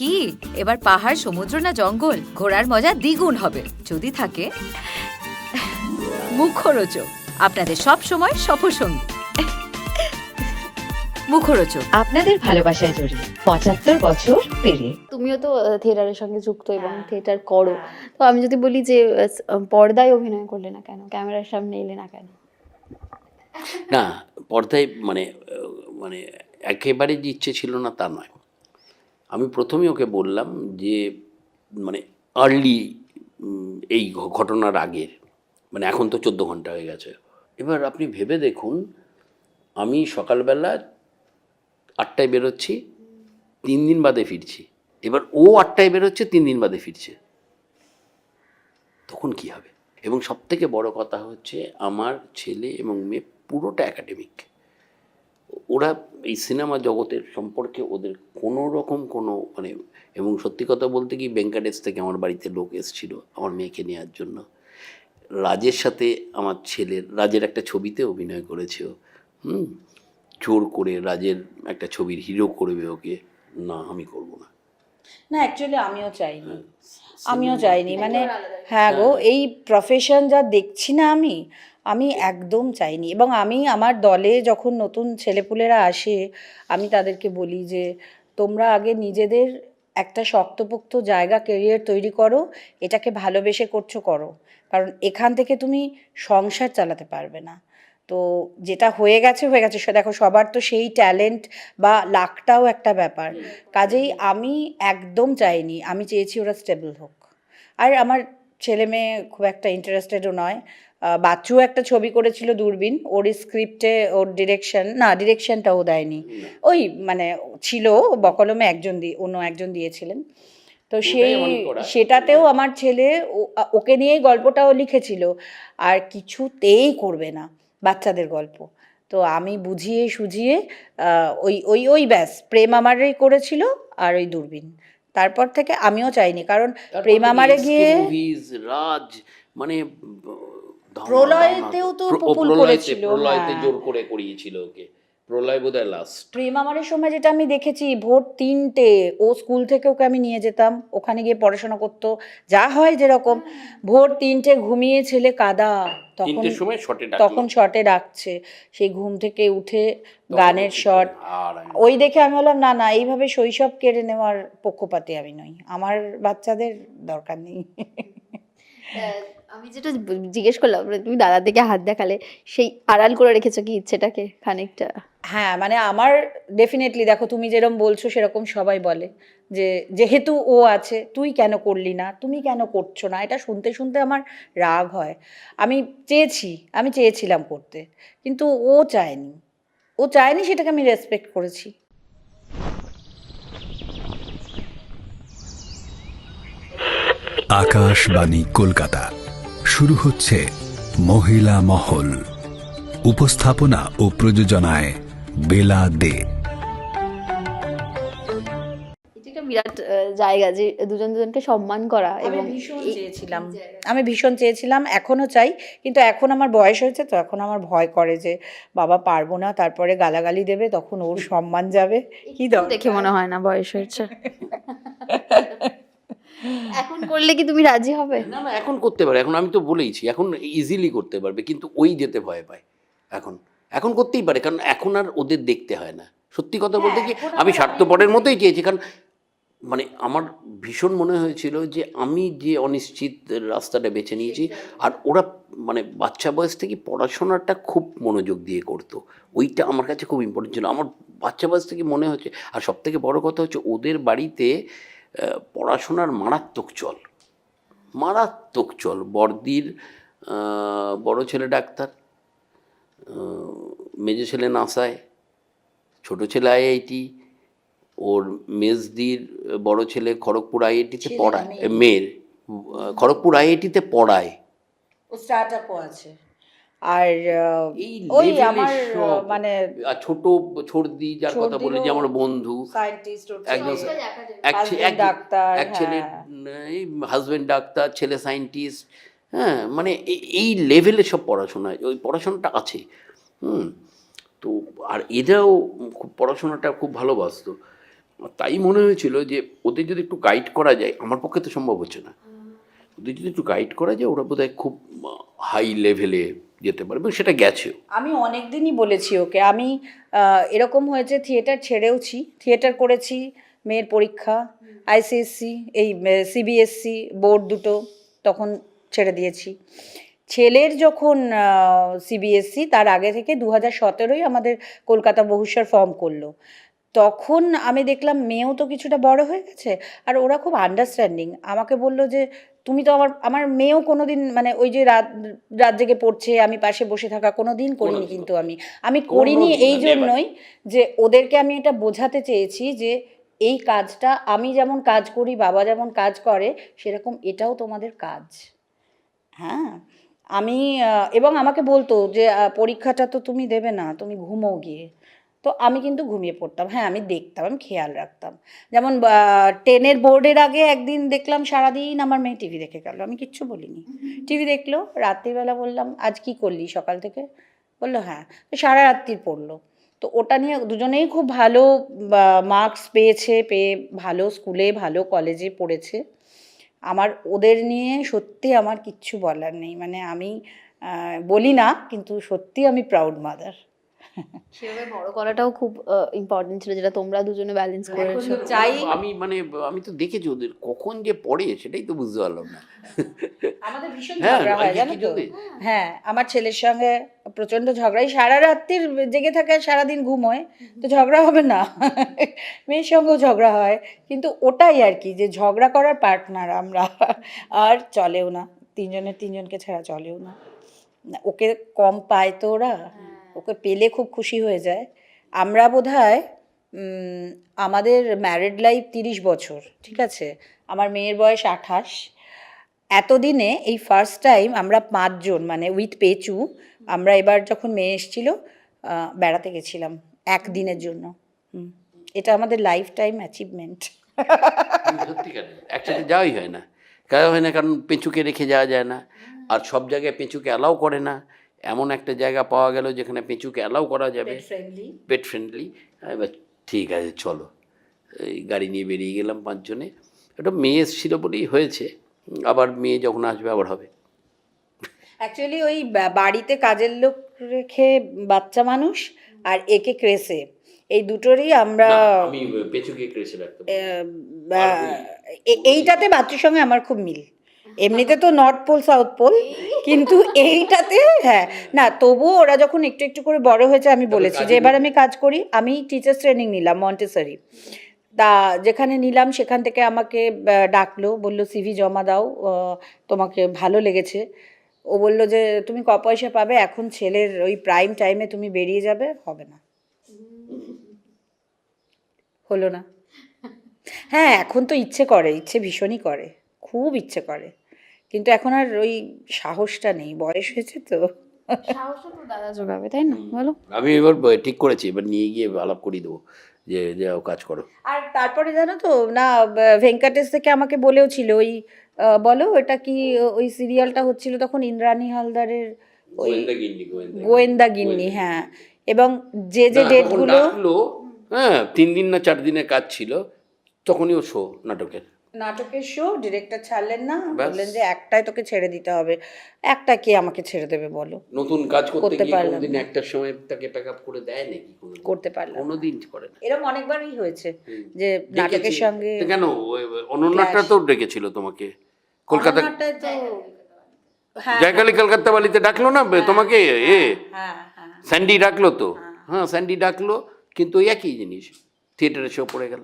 কি? এবার পাহাড় সমুদ্র না জঙ্গল? ঘোরার মজা দ্বিগুণ হবে। যদি থাকে মুখরোচক। আপনাদের সব সময় সফরসঙ্গী। মুখরোচক। আপনাদের ভালোবাসায় জড়িয়ে পঁচাত্তর বছর পেরিয়ে। তুমিও তো থিয়েটারের সঙ্গে যুক্ত এবং থিয়েটার করো। তো আমি যদি বলি যে পর্দায় অভিনয় করলে না কেন? ক্যামেরার সামনে এলে না কেন? না পর্দায় মানে মানে একেবারে যে ইচ্ছে ছিল না তা নয়। আমি প্রথমেই ওকে বললাম যে মানে আর্লি এই ঘটনার আগের মানে এখন তো চোদ্দ ঘণ্টা হয়ে গেছে। এবার আপনি ভেবে দেখুন, আমি সকালবেলা আটটায় বেরোচ্ছি, তিন দিন বাদে ফিরছি। এবার ও আটটায় বেরোচ্ছে, তিন দিন বাদে ফিরছে। তখন কি হবে? এবং সবথেকে বড় কথা হচ্ছে, আমার ছেলে এবং মেয়ে পুরোটা একাডেমিক ওরা এই সিনেমা জগতের সম্পর্কে ওদের কোনো রকম কোনো মানে এবং সত্যি কথা বলতে কি বেঙ্কাটেশ থেকে আমার বাড়িতে লোক এসেছিল আমার মেয়েকে নেওয়ার জন্য। রাজের সাথে আমার ছেলের, রাজের একটা ছবিতে অভিনয় করেছে হুম? জোর করে রাজের একটা ছবির হিরো করবে ওকে। না, আমি করব না। না অ্যাকচুয়ালি আমিও চাইনি। আমিও চাইনি মানে হ্যাঁ গো এই প্রফেশন যা দেখছি না আমি আমি একদম চাইনি। এবং আমি আমার দলে যখন নতুন ছেলেপুলেরা আসে আমি তাদেরকে বলি যে তোমরা আগে নিজেদের একটা শক্তপোক্ত জায়গা কেরিয়ার তৈরি করো এটাকে ভালোবেসে করছ করো। কারণ এখান থেকে তুমি সংসার চালাতে পারবে না। তো যেটা হয়ে গেছে হয়ে গেছে। দেখো সবার তো সেই ট্যালেন্ট বা লাকটাও একটা ব্যাপার। কাজেই আমি একদম চাইনি। আমি চেয়েছি ওরা স্টেবল হোক। আর আমার ছেলে মেয়ে খুব একটা ইন্টারেস্টেডও নয়। বাচ্চু একটা ছবি করেছিল দূরবীন। ওর স্ক্রিপ্টে ওর ডিরেকশন না ডিরেকশনটাও দেয়নি। ওই মানে ছিল বকলমে একজন দিয়ে অন্য একজন দিয়েছিলেন। তো সেই সেটাতেও আমার ছেলে ওকে নিয়েই গল্পটাও লিখেছিল। আর কিছুতেই করবে না। বাচ্চাদের গল্প। তো আমি বুঝিয়ে সুঝিয়ে ওই ওই ওই ব্যাস প্রেম আমারই করেছিল আর ওই দূরবীন। তারপর থেকে আমিও চাইনি কারণ প্রেম আমারে গিয়ে রাজ মানে প্রলয়েতেও তো প্রলয়তে হ্যাঁ। জোর করে করিয়েছিল ওকে। প্রলয় বোধহয় লাস্ট প্রেম আমারের সময় যেটা আমি দেখেছি ভোর তিনটে ও স্কুল থেকে ওকে আমি নিয়ে যেতাম ওখানে গিয়ে পড়াশোনা করতো যা হয় যেরকম ভোর তিনটে ঘুমিয়ে ছেলে কাদা তখন তিনটের সময় শটে তখন শটে ডাকছে সেই ঘুম থেকে উঠে গানের শট আর আমি- ওই দেখে আমি বললাম না না এইভাবে শৈশব কেড়ে নেওয়ার পক্ষপাতে আমি নই আমার বাচ্চাদের দরকার নেই। আমি যেটা ব- জিজ্ঞেস করলাম মানে তুমি দাদার দিকে হাত দেখালে সেই আড়াল করে রেখেছো কি ইচ্ছেটাকে খানিকটা? হ্যাঁ মানে আমার ডেফিনেটলি দেখো তুমি যেরকম বলছো সেরকম সবাই বলে যে যেহেতু ও আছে, তুই কেন করলি না? তুমি কেন করছ না? এটা শুনতে শুনতে আমার রাগ হয়। আমি চেয়েছি, আমি চেয়েছিলাম করতে, কিন্তু ও চায়নি। ও চায়নি সেটাকে আমি রেসপেক্ট করেছি। আকাশবাণী কলকাতা। শুরু হচ্ছে মহিলা মহল। উপস্থাপনা ও প্রযোজনায় বেলা দে বিরাট জায়গা যে দুজন দুজনকে সম্মান করা এবং ভীষণ চেয়েছিলাম। আমি ভীষণ চেয়েছিলাম এখনও চাই কিন্তু এখন আমার বয়স হয়েছে তো এখন আমার ভয় করে যে বাবা পারব না তারপরে গালাগালি দেবে তখন ওর সম্মান যাবে। কি দেখে মনে হয় না বয়স হয়েছে। এখন করলে কি তুমি রাজি হবে? না না এখন করতে পারে এখন আমি তো বলেইছি এখন ইজিলি করতে পারবে কিন্তু ওই যেতে ভয় পায় এখন। এখন করতেই পারে কারণ এখন আর ওদের দেখতে হয় না। সত্যি কথা বলতে কি আমি স্বার্থপরের মতোই চেয়েছি কারণ মানে আমার ভীষণ মনে হয়েছিল যে আমি যে অনিশ্চিত রাস্তাটা বেছে নিয়েছি আর ওরা মানে বাচ্চা বয়স থেকে পড়াশোনাটা খুব মনোযোগ দিয়ে করতো। ওইটা আমার কাছে খুব ইম্পর্টেন্ট ছিল। আমার বাচ্চা বয়স থেকে মনে হচ্ছে আর সব থেকে বড় কথা হচ্ছে ওদের বাড়িতে পড়াশোনার মারাত্মক চল। মারাত্মক চল। বর্দির বড় ছেলে ডাক্তার মেজো ছেলে নাসায় ছোট ছেলে আইআইটি ওর মেজদির বড় ছেলে খড়গপুর আইআইটিতে পড়ায় মেয়ের খড়গপুর আইআইটিতে পড়ায়। ও স্টার্ট আপও আছে। আর ওই আমার মানে ছোট ছর্দি যার কথা বলে যে আমার বন্ধু সায়েন্টিস্ট এক ডাক্তার, এক ছেলে হ্যাঁ। এই হাজব্যান্ড ডাক্তার ছেলে সায়েন্টিস্ট হ্যাঁ মানে এই লেভেলে সব পড়াশোনা ওই পড়াশোনাটা আছে। হুম তো আর এরাও খুব পড়াশোনাটা খুব ভালোবাসতো। তাই মনে হয়েছিল যে ওদের যদি একটু গাইড করা যায় আমার পক্ষে তো সম্ভব হচ্ছে না। ওদের যদি একটু গাইড করা যায় ওরা বোধহয় খুব হাই লেভেলে যেতে পারবে এবং সেটা গেছেও আমি অনেক দিনই বলেছি ওকে আমি এরকম হয়েছে থিয়েটার ছেড়েওছি থিয়েটার করেছি মেয়ের পরীক্ষা আইসিএসসি এই সিবিএসসি বোর্ড দুটো তখন ছেড়ে দিয়েছি। ছেলের যখন সিবিএসসি তার আগে থেকে দু হাজার সতেরোই আমাদের কলকাতা বহুসার ফর্ম করল। তখন আমি দেখলাম মেয়েও তো কিছুটা বড় হয়ে গেছে আর ওরা খুব আন্ডারস্ট্যান্ডিং আমাকে বলল যে তুমি তো আমার আমার মেয়েও কোনো দিন মানে ওই যে রাত রাত জেগে পড়ছে আমি পাশে বসে থাকা কোনো দিন করিনি কিন্তু আমি। আমি করিনি এই জন্যই যে ওদেরকে আমি এটা বোঝাতে চেয়েছি যে এই কাজটা আমি যেমন কাজ করি বাবা যেমন কাজ করে সেরকম এটাও তোমাদের কাজ। হ্যাঁ আমি এবং আমাকে বলতো যে পরীক্ষাটা তো তুমি দেবে না তুমি ঘুমো গিয়ে। তো আমি কিন্তু ঘুমিয়ে পড়তাম। হ্যাঁ আমি দেখতাম আমি খেয়াল রাখতাম। যেমন টেনের বোর্ডের আগে একদিন দেখলাম সারাদিন আমার মেয়ে টিভি দেখে গেল। আমি কিচ্ছু বলিনি। টিভি দেখল রাত্রিবেলা বললাম আজ কি করলি সকাল থেকে? বলল হ্যাঁ। তো সারা রাত্রি পড়ল। তো ওটা নিয়ে দুজনেই খুব ভালো মার্কস পেয়েছে পেয়ে ভালো স্কুলে ভালো কলেজে পড়েছে। আমার, ওদের নিয়ে সত্যি আমার কিচ্ছু বলার নেই। মানে আমি বলি না, কিন্তু সত্যি আমি প্রাউড মাদার সেভাবে বড় করাটাও খুব ইম্পর্টেন্ট ছিল যেটা তোমরা দুজনে ব্যালেন্স করেছ। চাই আমি মানে আমি তো দেখেছি ওদের কখন যে পড়ে সেটাই তো বুঝতে পারলাম না। আমাদের ভীষণ হ্যাঁ, ঝগড়া হয় জানো তো? হ্যাঁ আমার ছেলের সঙ্গে প্রচণ্ড ঝগড়াই সারা রাত্রির জেগে থাকে সারাদিন ঘুমোয় তো ঝগড়া হবে না। মেয়ের সঙ্গেও ঝগড়া হয় কিন্তু ওটাই আর কি যে ঝগড়া করার পার্টনার আমরা আর চলেও না। তিনজনের তিনজনকে ছাড়া চলেও না। না, ওকে কম পায় তো ওরা। ওকে পেলে খুব খুশি হয়ে যায়। আমরা বোধ হয় আমাদের ম্যারিড লাইফ তিরিশ বছর, ঠিক আছে? আমার মেয়ের বয়স আঠাশ। এতদিনে এই ফার্স্ট টাইম আমরা পাঁচজন মানে উইথ পেচু, আমরা এবার যখন মেয়ে এসেছিল বেড়াতে গেছিলাম একদিনের জন্য। এটা আমাদের লাইফ টাইম অ্যাচিভমেন্ট একসাথে যাওয়াই হয় না। যাওয়া হয় না কারণ পেঁচুকে রেখে যাওয়া যায় না। আর সব জায়গায় পেঁচুকে অ্যালাউ করে না। এমন একটা জায়গা পাওয়া গেল যেখানে পেঁচুকে অ্যালাউ করা যাবে। পেট ফ্রেন্ডলি এবার ঠিক আছে চলো। এই গাড়ি নিয়ে বেরিয়ে গেলাম পাঁচজনে। একটা মেয়ে এসেছিল বলেই হয়েছে। আবার মেয়ে যখন আসবে আবার হবে। অ্যাকচুয়ালি ওই বাড়িতে কাজের লোক রেখে বাচ্চা মানুষ আর একে ক্রেসে। এই দুটোরই আমরা পেঁচুকে ক্রেসে এইটাতে বাচ্চার সঙ্গে আমার খুব মিল। এমনিতে তো নর্থ পোল সাউথ পোল কিন্তু এইটাতে হ্যাঁ। না তবুও ওরা যখন একটু একটু করে বড় হয়েছে আমি বলেছি যে এবার আমি কাজ করি আমি টিচার্স ট্রেনিং নিলাম মন্টেসরি তা যেখানে নিলাম সেখান থেকে আমাকে ডাকলো বলল সিভি জমা দাও তোমাকে ভালো লেগেছে। ও বলল যে তুমি ক পয়সা পাবে? এখন ছেলের ওই প্রাইম টাইমে তুমি বেরিয়ে যাবে হবে না। হলো না। হ্যাঁ এখন তো ইচ্ছে করে ইচ্ছে ভীষণই করে খুব ইচ্ছে করে। কিন্তু এখন আর ওই সাহসটা নেই বয়স হয়েছে তো। সাহসটা তো দাদা যোগাবে তাই না? বলো। আমি এবার ঠিক করেছি এবার নিয়ে গিয়ে আলাপ করিয়ে দেবো যে যাও কাজ করো। আর তারপরে জানো তো না ভেঙ্কটেশ থেকে আমাকে বলেও ছিল ওই বলো এটা কি ওই সিরিয়ালটা হচ্ছিল তখন ইন্দ্রাণী হালদারের ওই গোয়েন্দা গিন্নি হ্যাঁ। এবং যে যে ডেটগুলো হ্যাঁ তিন দিন না চার দিনের কাজ ছিল তখনই ও শো নাটকের। নাটকের শো ডিরেক্টর ছাড়লেন না বললেন যে একটাই তোকে ছেড়ে দিতে হবে। একটা কে আমাকে ছেড়ে দেবে বলো? নতুন কাজ করতে গিয়ে কোনোদিন না। একটার সময় তাকে প্যাক আপ করে দেয় নাকি? করতে পারলাম। কোনোদিন করে না। এরকম অনেকবারই হয়েছে যে নাটকের। সঙ্গে কেন? অনন্যাটা তো ডেকেছিল তোমাকে। কলকাতা হ্যাঁ। জয়কালী কলকাতা বালিতে ডাকলো না? তোমাকে? এ? হ্যাঁ হ্যাঁ স্যান্ডি ডাকলো তো? হ্যাঁ। স্যান্ডি ডাকলো কিন্তু একই জিনিস। থিয়েটারে শো পড়ে গেল।